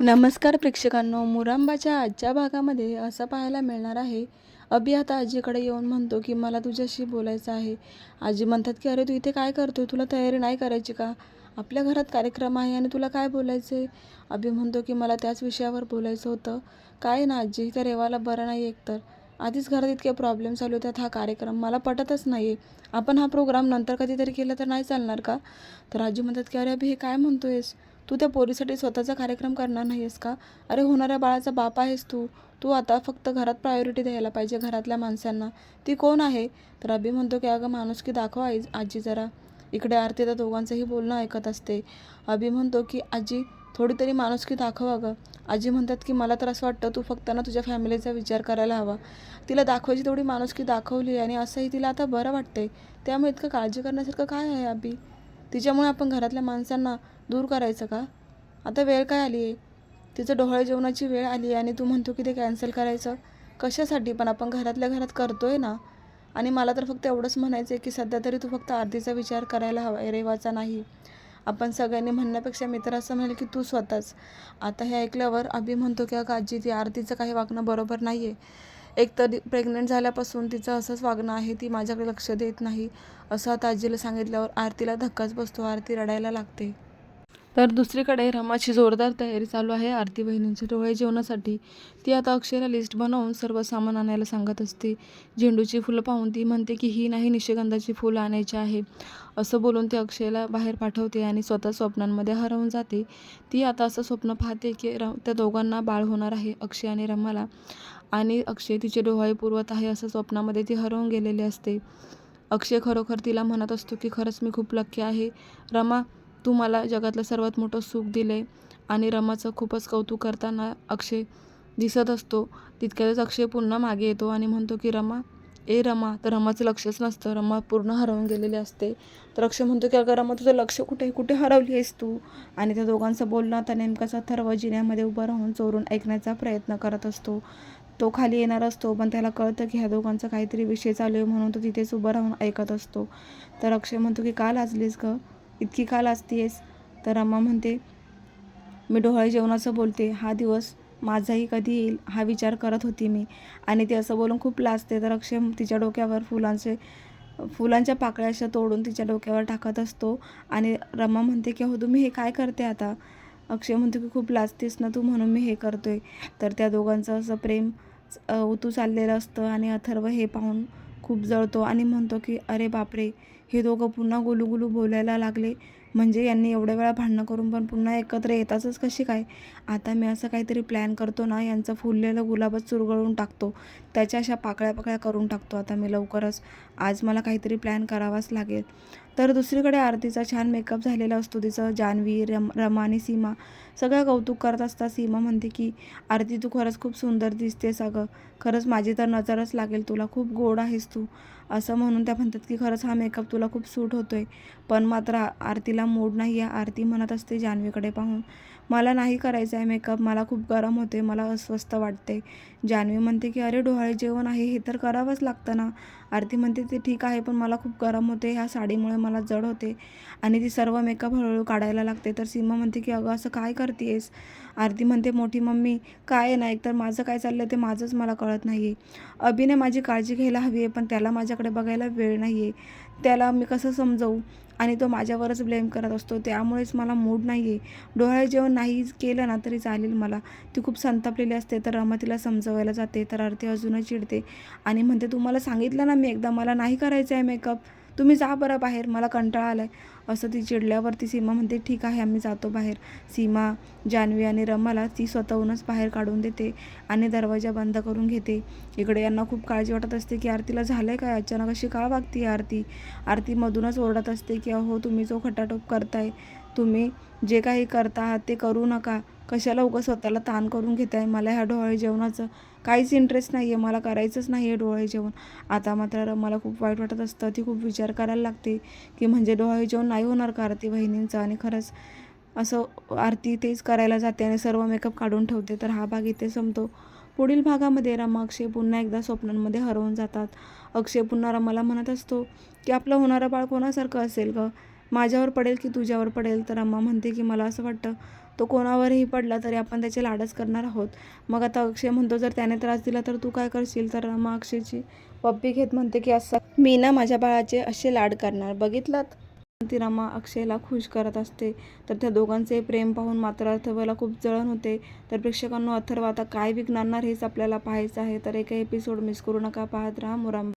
नमस्कार प्रेक्षकांनो मुरांबाच्या आजच्या भागामध्ये असं पाहायला मिळणार आहे. अभि आता आजीकडे येऊन म्हणतो की मला तुझ्याशी बोलायचं आहे. आजी म्हणतात की अरे तू इथे काय करतो तुला तयारी नाही करायची का? आपल्या घरात कार्यक्रम आहे आणि तुला काय बोलायचं आहे अभि म्हणतो की मला त्याच विषयावर बोलायचं होतं. काय ना आजी त्या रेवाला बरं नाही एकतर. आधीच घरात इतके प्रॉब्लेम चालू होतात हा कार्यक्रम मला पटतच नाही आहे आपण हा प्रोग्राम नंतर कधीतरी केला तर नाही चालणार का? तर आजी म्हणतात की अरे अभि हे काय म्हणतोयस? तू त्या पोरीसाठी स्वतःचा कार्यक्रम करणार नाही आहेस का? अरे होणाऱ्या बाळाचा बाप आहेस तू. तू आता फक्त घरात प्रायोरिटी द्यायला पाहिजे घरातल्या माणसांना. ती कोण आहे? तर अभि म्हणतो की अगं माणूस की दाखव आई आजी जरा. इकडे आरती तर दोघांचंही बोलणं ऐकत असते. अभि म्हणतो की आजी थोडी तरी माणुसकी दाखव अगं. आजी म्हणतात की मला तर असं वाटतं तू फक्त ना तुझ्या फॅमिलीचा विचार करायला हवा. तिला दाखवायची तेवढी माणुसकी दाखवली आणि असंही तिला आता बरं वाटतंय. त्यामुळे इतकं काळजी करण्यासारखं काय आहे अभि? तिच्यामुळे आपण घरातल्या माणसांना दूर करायचं का? आता वेळ काय आली? आहे तिचं डोहाळे जेवणाची वेळ आली आहे आणि तू म्हणतो की ते कॅन्सल करायचं. कशासाठी? पण आपण घरातल्या घरात करतो आहे ना. आणि मला तर फक्त एवढंच म्हणायचं आहे की सध्या तरी तू फक्त आरतीचा विचार करायला हवा आहे. रेवाचा नाही. आपण सगळ्यांनी म्हणण्यापेक्षा मी तर असं म्हणेल की तू स्वतःच. आता हे ऐकल्यावर अभि म्हणतो की अगं आजी ती आरतीचं काही वागणं बरोबर नाही आहे एक तर प्रेग्नंट झाल्यापासून तिचं असंच वागणं आहे. ती माझ्याकडे लक्ष देत नाही. असं आता आजीला सांगितल्यावर आरतीला धक्काच बसतो. आरती रडायला लागते. तर दुसरीकडे रमाची जोरदार तयारी चालू आहे. आरती बहिणींच्या डोळे जेवणासाठी. ती आता अक्षयला लिस्ट बनवून सर्व सामान आणायला सांगत असते. झेंडूची फुलं पाहून ती म्हणते की ही नाही निशिगंधाची फुलं आणायची आहे. असं बोलून ती अक्षयला बाहेर पाठवते आणि स्वतः स्वप्नांमध्ये हरवून जाते. ती आता असं स्वप्न पाहते की र त्या दोघांना बाळ होणार आहे अक्षय आणि रमाला. आणि अक्षय तिचे डोहाळे पुरवत आहे असं स्वप्नामध्ये ती हरवून गेलेली असते. अक्षय खरोखर तिला म्हणत असतो की खरंच मी खूप लक्की आहे. रमा तू मला जगातलं सर्वात मोठं सुख दिलं आहे आणि रमाचं खूपच कौतुक करताना अक्षय दिसत असतो. तितक्यातच अक्षय पुन्हा मागे येतो आणि म्हणतो की रमा ए रमा तर रमाचं लक्षच नसतं. रमा पूर्ण हरवून गेलेली असते. तर अक्षय म्हणतो की अगं रमा तुझं लक्ष कुठे? कुठे हरवली आहेस तू? आणि त्या दोघांचं बोलणं आता नेमकाचा थर्व जिन्यामध्ये उभं राहून चोरून ऐकण्याचा प्रयत्न करत असतो. तो खाली येणार असतो पण त्याला कळतं की ह्या दोघांचा काहीतरी विषय चालू आहे म्हणून तो तिथेच उभं राहून ऐकत असतो. तर अक्षय म्हणतो की का लाजलीस गं? इतकी का लाजतीयस तर अम्मा म्हणते मी डोहाळे जेवणाचं बोलते. हा दिवस माझाही कधी येईल हा विचार करत होती मी. आणि ते असं बोलून खूप लाजते. तर अक्षय तिच्या डोक्यावर फुलांचे फुलांच्या पाकळ्या अशा तोडून तिच्या डोक्यावर टाकत असतो. आणि रमा म्हणते की हो तुम्ही हे काय करते आता? अक्षय म्हणतो की खूप लाजतेस ना तू म्हणून मी हे करतोय. तर त्या दोघांचं असं प्रेम उतू चाललेलं असतं. आणि अथर्व हे पाहून खूप जळतो आणि म्हणतो की अरे बापरे हे दोघं पुन्हा गुलूगुलू बोलायला लागले. म्हणजे यांनी एवढ्या वेळा भांडणं करून पण पुन्हा एकत्र येतातच कशी काय? आता मी असं काहीतरी प्लॅन करतो ना यांचं फुललेलं गुलाबच चुरगळून टाकतो. त्याच्या अशा पाकळ्या पाकळ्या करून टाकतो आता मी लवकरच. आज मला काहीतरी प्लॅन करावाच लागेल. तर दुसरीकडे आरतीचा छान मेकअप झालेला असतो तिचं जान्हवी रम रमा आणि सीमा. सगळं कौतुक करत असता सीमा म्हणते की आरती तू खरंच खूप सुंदर दिसतेस अगं. खरंच माझी तर नजरच लागेल तुला. खूप गोड आहेस तू. असं म्हणून त्या म्हणतात की खरंच हा मेकअप तुला खूप सूट होतोय. पण मात्र आरतीला मूड नाही आहे आरती म्हणत असते जान्हवीकडे पाहून. मला नाही करायचं आहे मेकअप. मला खूप गरम होते मला अस्वस्थ वाटते जान्हवी म्हणते की अरे डोहाळे जेवण आहे. हे तर करावंच लागतं ना. आरती म्हणते ते ठीक आहे पण मला खूप गरम होते. ह्या साडीमुळे मला जड होते. आणि ती सर्व मेकअप हळूहळू काढायला लागते. तर सीमा म्हणते की अगं असं काय करतेस आरती म्हणते मोठी मम्मी काय ना एकतर माझं काय चाललं ते माझंच मला कळत नाही आहे अभिने माझी काळजी घ्यायला हवी आहे पण त्याला माझ्याकडे बघायला वेळ नाही आहे त्याला मी कसं समजवू? आणि तो माझ्यावरच ब्लेम करत असतो. त्यामुळेच मला मूड नाही आहे डोळ्या जेवण नाही केलं ना तरी चालेल मला. ती खूप संतापलेली असते तर रमा तिला समजवायला जाते. तर आरती अजूनच चिडते आणि म्हणते तुम्हाला सांगितलं ना मी एकदा मला नाही करायचं आहे मेकअप. तुम्ही जा बरं बाहेर मला कंटाळा आला आहे असं ती चिडल्यावरती सीमा म्हणते ठीक आहे आम्ही जातो बाहेर. सीमा जान्हवी आणि रमाला ती स्वतःहूनच बाहेर काढून देते आणि दरवाजा बंद करून घेते. इकडे यांना खूप काळजी वाटत असते की आरतीला झालं आहे काय? अचानक अशी का वागती आरती? आरतीमधूनच ओरडत असते की अहो तुम्ही जो खटाटोप करताय तुम्ही जे काही करता आहात ते करू नका. कशाला उगं स्वतःला ताण करून घेत आहे मला ह्या डोहाळे जेवणाचं काहीच इंटरेस्ट नाही आहे मला करायचंच नाही आहे डोहाळे जेवण. आता मात्र मला खूप वाईट वाटत असतं. ती खूप विचार करायला लागते की म्हणजे डोहाळे जेवण नाही होणार का आरती बहिणींचं? आणि खरंच असं आरती तेच करायला जाते आणि सर्व मेकअप काढून ठेवते. तर हा भाग इथे संपतो. पुढील भागामध्ये रमा अक्षय पुन्हा एकदा स्वप्नांमध्ये हरवून जातात. अक्षय पुन्हा रमाला म्हणत असतो की आपलं होणारं बाळ कोणासारखं असेल गं? माझ्यावर पडेल की तुझ्यावर पडेल? तर अम्मा म्हणते की मला असं वाटतं तो कोणावरही पडला तरी आपण त्याचे लाडच करणार आहोत. मग आता अक्षय म्हणतो जर त्याने त्रास दिला तर तू काय करशील? तर अम्मा अक्षयची पप्पी घेत म्हणते की असं मी ना माझ्या बाळाचे असे लाड करणार. बघितलात? ती रमा अक्षयला खुश करत असते. तर त्या दोघांचे प्रेम पाहून मात्र अथर्वला खूप जळण होते. तर प्रेक्षकांनो अथर्व आता काय विकणार हेच आपल्याला पाहायचं आहे. तर एक एपिसोड मिस करू नका पाहत राहा मुरांबा